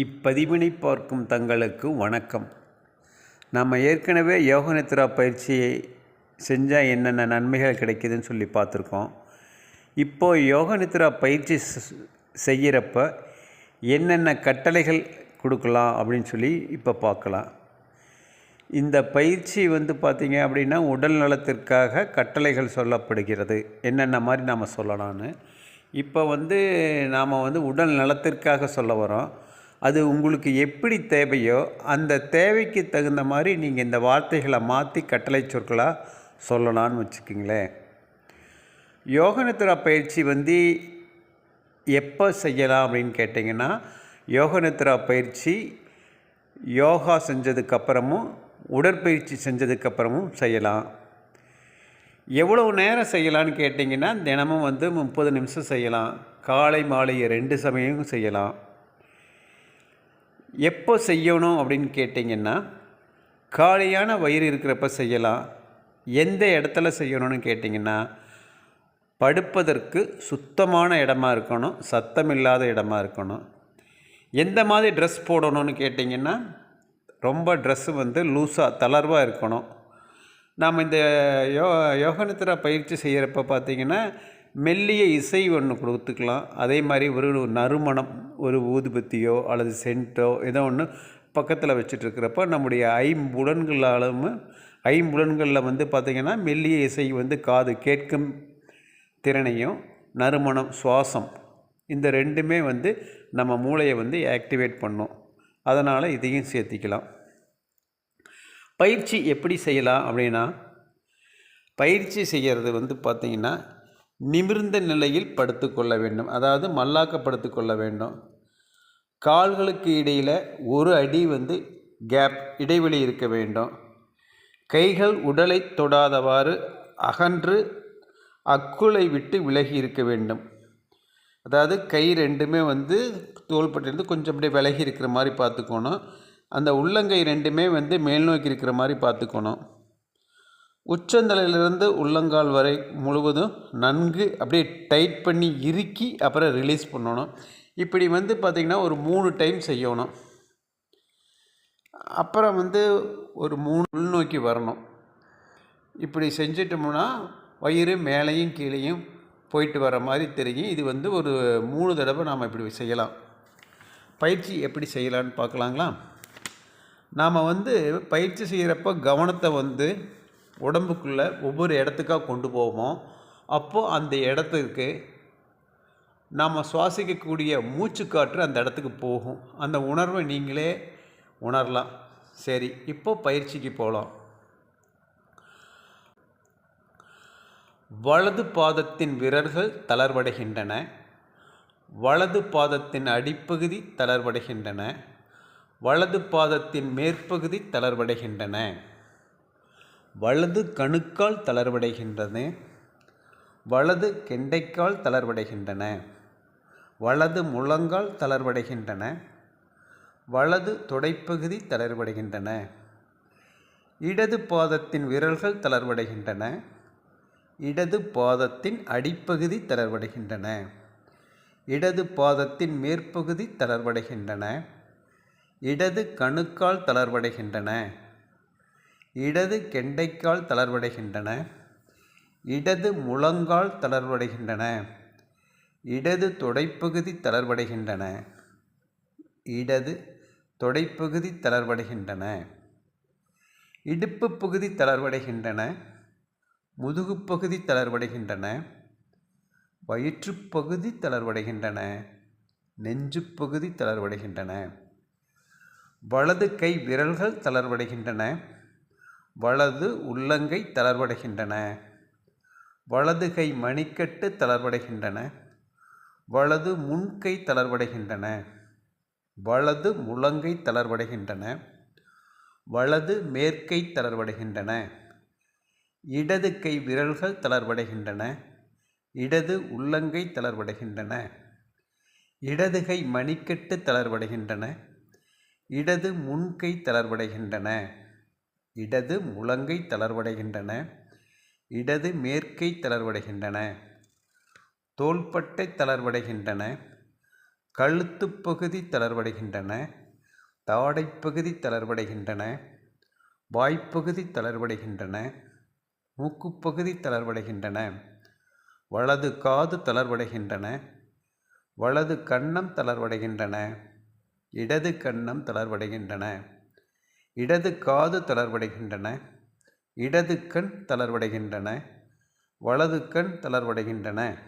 இப்பதிவினை பார்க்கும் தங்களுக்கு வணக்கம். நம்ம ஏற்கனவே யோகநித்ரா பயிற்சியை செஞ்சால் என்னென்ன நன்மைகள் கிடைக்குதுன்னு சொல்லி பார்த்துருக்கோம். இப்போது யோகநித்ரா பயிற்சி செய்கிறப்ப என்னென்ன கட்டளைகள் கொடுக்கலாம் அப்படின்னு சொல்லி இப்போ பார்க்கலாம். இந்த பயிற்சி வந்து பார்த்திங்க அப்படின்னா உடல் நலத்திற்காக கட்டளைகள் சொல்லப்படுகிறது. என்னென்ன மாதிரி நாம் சொல்லலாம்னு. இப்போ வந்து நாம் வந்து உடல் நலத்திற்காக சொல்ல வரோம் அது உங்களுக்கு எப்படி தேவையோ அந்த தேவைக்கு தகுந்த மாதிரி நீங்கள் இந்த வார்த்தைகளை மாற்றி கட்டளை சொற்களாக சொல்லலாம்னு வச்சுக்கிங்களேன். யோகநித்ரா பயிற்சி வந்து எப்போ செய்யலாம் அப்படின்னு கேட்டிங்கன்னா யோகநித்ரா பயிற்சி யோகா செஞ்சதுக்கப்புறமும் உடற்பயிற்சி செஞ்சதுக்கப்புறமும் செய்யலாம். எவ்வளவு நேரம் செய்யலான்னு கேட்டிங்கன்னா தினமும் வந்து முப்பது நிமிஷம் செய்யலாம். காலை மாலை ரெண்டு சமயமும் செய்யலாம். எப்போ செய்யணும் அப்படின்னு கேட்டிங்கன்னா காலியான வயிறு இருக்கிறப்ப செய்யலாம். எந்த இடத்துல செய்யணும்னு கேட்டிங்கன்னா படுப்பதற்கு சுத்தமான இடமா இருக்கணும் சத்தம் இல்லாத இடமா இருக்கணும். எந்த மாதிரி ட்ரெஸ் போடணும்னு கேட்டிங்கன்னா ரொம்ப ட்ரெஸ்ஸு வந்து லூஸாக தளர்வாக இருக்கணும். நாம் இந்த யோ யோகநித்ரா பயிற்சி செய்கிறப்ப பார்த்திங்கன்னா மெல்லிய இசை ஒன்று கொடுத்துக்கலாம். அதே மாதிரி ஒரு நறுமணம் ஒரு ஊதுபத்தியோ அல்லது சென்ட்டோ ஏதோ ஒன்று பக்கத்தில் வச்சுட்ருக்கிறப்ப நம்முடைய ஐம்புலன்களாலும் ஐம்புலன்களில் வந்து பார்த்திங்கன்னா மெல்லிய இசை வந்து காது கேட்கும் திறனையும் நறுமணம் சுவாசம் இந்த ரெண்டுமே வந்து நம்ம மூளையை வந்து ஆக்டிவேட் பண்ணும். அதனால் இதையும் சேர்த்திக்கலாம். பயிற்சி எப்படி செய்யலாம் அப்படின்னா பயிற்சி செய்கிறது வந்து பார்த்திங்கன்னா நிமிர்ந்த நிலையில் படுத்துக்கொள்ள வேண்டும். அதாவது மல்லாக்கப்படுத்து கொள்ள வேண்டும். கால்களுக்கு இடையில் ஒரு அடி வந்து கேப் இடைவெளி இருக்க வேண்டும். கைகள் உடலை தொடாதவாறு அகன்று அக்குளை விட்டு விலகி இருக்க வேண்டும். அதாவது கை ரெண்டுமே வந்து தோள்பட்டிருந்து கொஞ்சம் அப்படியே விலகி இருக்கிற மாதிரி பார்த்துக்கணும். அந்த உள்ளங்கை ரெண்டுமே வந்து மேல் நோக்கி இருக்கிற மாதிரி பார்த்துக்கணும். உச்சந்தலையிலிருந்து உள்ளங்கால் வரை முழுவதும் நன்கு அப்படியே டைட் பண்ணி இறுக்கி அப்புறம் ரிலீஸ் பண்ணணும். இப்படி வந்து பார்த்திங்கன்னா ஒரு மூணு டைம் செய்யணும். அப்புறம் வந்து ஒரு மூணு உள்நோக்கி வரணும். இப்படி செஞ்சிட்டோம்னா வயிறு மேலேயும் கீழேயும் போயிட்டு வர மாதிரி தெரியும். இது வந்து ஒரு மூணு தடவை நாம் இப்படி செய்யலாம். பயிற்சி எப்படி செய்யலான்னு பார்க்கலாங்களா? நாம் வந்து பயிற்சி செய்கிறப்ப கவனத்தை வந்து உடம்புக்குள்ளே ஒவ்வொரு இடத்துக்காக கொண்டு போவோம் அப்போது அந்த இடத்துக்கு நாம் சுவாசிக்கக்கூடிய மூச்சுக்காற்று அந்த இடத்துக்கு போகும். அந்த உணர்வை நீங்களே உணரலாம். சரி இப்போ பயிற்சிக்கு போகலாம் வலது பாதத்தின் விரல்கள் தளர்வடைகின்றன. வலது பாதத்தின் அடிப்பகுதி தளர்வடைகின்றன. வலது பாதத்தின் மேற்பகுதி தளர்வடைகின்றன. வலது கணுக்கால் தளர்வடைகின்றது வலது கெண்டைக்கால் தளர்வடைகின்றன வலது முழங்கால் தளர்வடைகின்றன வலது தொடைப்பகுதி தளர்வடைகின்றன இடது பாதத்தின் விரல்கள் தளர்வடைகின்றன இடது பாதத்தின் அடிப்பகுதி தளர்வடைகின்றன இடது பாதத்தின் மேற்பகுதி தளர்வடைகின்றன இடது கணுக்கால் தளர்வடைகின்றன. இடது கெண்டைக்கால் தளர்வடைகின்றன. இடது முழங்கால் தளர்வடைகின்றன. இடது தொடைப்பகுதி தளர்வடைகின்றன. இடது தொடைப்பகுதி தளர்வடைகின்றன. இடுப்பு பகுதி தளர்வடைகின்றன. முதுகுப் பகுதி தளர்வடைகின்றன. வயிற்றுப் பகுதி தளர்வடைகின்றன. நெஞ்சுப் பகுதி தளர்வடைகின்றன. வலது கை விரல்கள் தளர்வடைகின்றன. வலது உள்ளங்கை தளர்வடைகின்றன. வலது கை மணிக்கட்டு தளர்வடைகின்றன. வலது முன்கை தளர்வடைகின்றன. வலது முழங்கை தளர்வடைகின்றன. வலது மேற்கை தளர்வடைகின்றன. இடது கை விரல்கள் தளர்வடைகின்றன. இடது உள்ளங்கை தளர்வடைகின்றன. இடது கை மணிக்கட்டு தளர்வடைகின்றன. இடது முன்கை தளர்வடைகின்றன. இடது முழங்கை தளர்வடைகின்றன இடது மேற்கை தளர்வடைகின்றன தோள்பட்டை தளர்வடைகின்றன கழுத்துப் பகுதி தளர்வடைகின்றன தாடைப்பகுதி தளர்வடைகின்றன வாய்ப்பகுதி தளர்வடைகின்றன மூக்குப்பகுதி தளர்வடைகின்றன வலது காது தளர்வடைகின்றன வலது கன்னம் தளர்வடைகின்றன இடது கன்னம் தளர்வடைகின்றன. இடது காது தளர்வடைகின்றன இடது கண் தளர்வடைகின்றன வலது கண் தளர்வடைகின்றன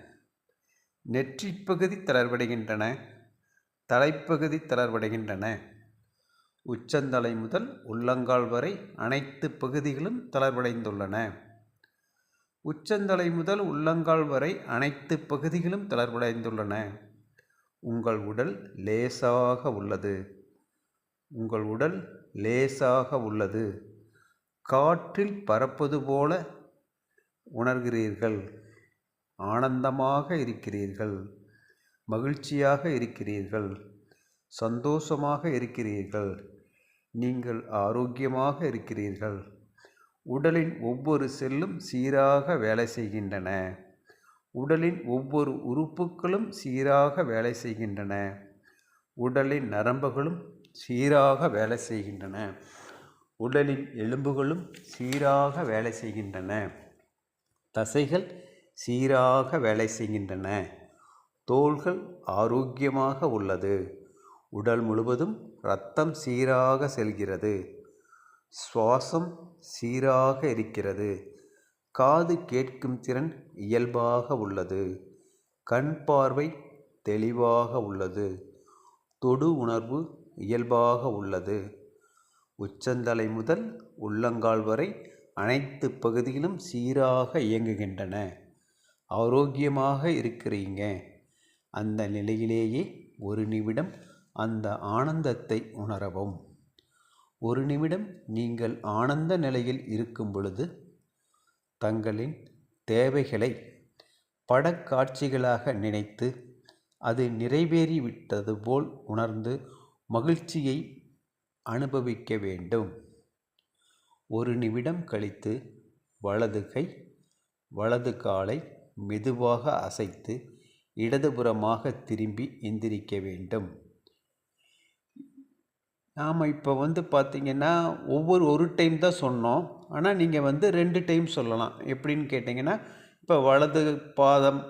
நெற்றிப்பகுதி தளர்வடைகின்றன தலைப்பகுதி தளர்வடைகின்றன. உச்சந்தலை முதல் உள்ளங்கால் வரை அனைத்து பகுதிகளும் தளர்வடைந்துள்ளன. உச்சந்தலை முதல் உள்ளங்கால் வரை அனைத்து பகுதிகளும் தளர்வடைந்துள்ளன. உங்கள் உடல் லேசாக உள்ளது. உங்கள் உடல் லேசாக உள்ளது. காற்றில் பறப்பது போல உணர்கிறீர்கள். ஆனந்தமாக இருக்கிறீர்கள். மகிழ்ச்சியாக இருக்கிறீர்கள். சந்தோஷமாக இருக்கிறீர்கள். நீங்கள் ஆரோக்கியமாக இருக்கிறீர்கள். உடலின் ஒவ்வொரு செல்லும் சீராக வேலை செய்கின்றன. உடலின் ஒவ்வொரு உறுப்புகளும் சீராக வேலை செய்கின்றன. உடலின் நரம்புகளும் சீராக வேலை செய்கின்றன. உடலின் எலும்புகளும் சீராக வேலை செய்கின்றன. தசைகள் சீராக வேலை செய்கின்றன. தோள்கள் ஆரோக்கியமாக உள்ளது. உடல் முழுவதும் இரத்தம் சீராக செல்கிறது. சுவாசம் சீராக இருக்கிறது. காது கேட்கும் திறன் இயல்பாக உள்ளது. கண் பார்வை தெளிவாக உள்ளது. தொடு உணர்வு இயல்பாக உள்ளது. உச்சந்தலை முதல் உள்ளங்கால் வரை அனைத்து பகுதிகளும் சீராக இயங்குகின்றன. ஆரோக்கியமாக இருக்கிறீங்க. அந்த நிலையிலேயே ஒரு நிமிடம் அந்த ஆனந்தத்தை உணரவும். ஒரு நிமிடம் நீங்கள் ஆனந்த நிலையில் இருக்கும் பொழுது தங்களின் தேவைகளை படக்காட்சிகளாக நினைத்து அது நிறைவேறிவிட்டது போல் உணர்ந்து மகிழ்ச்சியை அனுபவிக்க வேண்டும். ஒரு நிமிடம் கழித்து வலது கை வலது காலை மெதுவாக அசைத்து இடதுபுறமாக திரும்பி எந்திரிக்க வேண்டும். நாம் இப்போ வந்து பார்த்திங்கன்னா ஒவ்வொரு ஒரு டைம் தான் சொன்னோம். ஆனால் நீங்கள் வந்து ரெண்டு டைம் சொல்லலாம். எப்படின்னு கேட்டிங்கன்னா இப்போ வலது பாதம்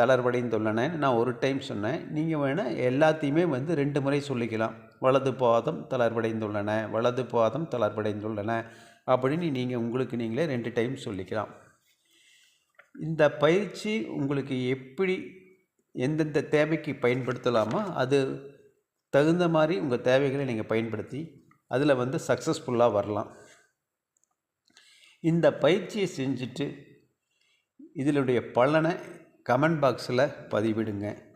தளர்வடைந்துள்ளன. நான் ஒரு டைம் சொன்னேன். நீங்கள் வேணால் எல்லாத்தையுமே வந்து ரெண்டு முறை சொல்லிக்கலாம். வலது பாதம் தளர்வடைந்துள்ளன. வலது பாதம் தளர்வடைந்துள்ளன. அப்படின்னு நீங்கள் உங்களுக்கு நீங்களே ரெண்டு டைம் சொல்லிக்கலாம். இந்த பயிற்சி உங்களுக்கு எப்படி எந்தெந்த தேவைக்கு பயன்படுத்தலாமோ அது தகுந்த மாதிரி உங்கள் தேவைகளை நீங்கள் பயன்படுத்தி அதில் வந்து சக்ஸஸ்ஃபுல்லாக வரலாம். இந்த பயிற்சியை செஞ்சுட்டு இதனுடைய பலனை கமெண்ட் பாக்ஸில் பதிவிடுங்க.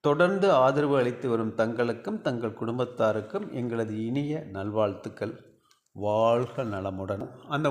தொடர்ந்து ஆதரவு அளித்து வரும் தங்களுக்கும் தங்கள் குடும்பத்தாருக்கும் எங்களது இனிய நல்வாழ்த்துக்கள். வாழ்க நலமுடன். அந்த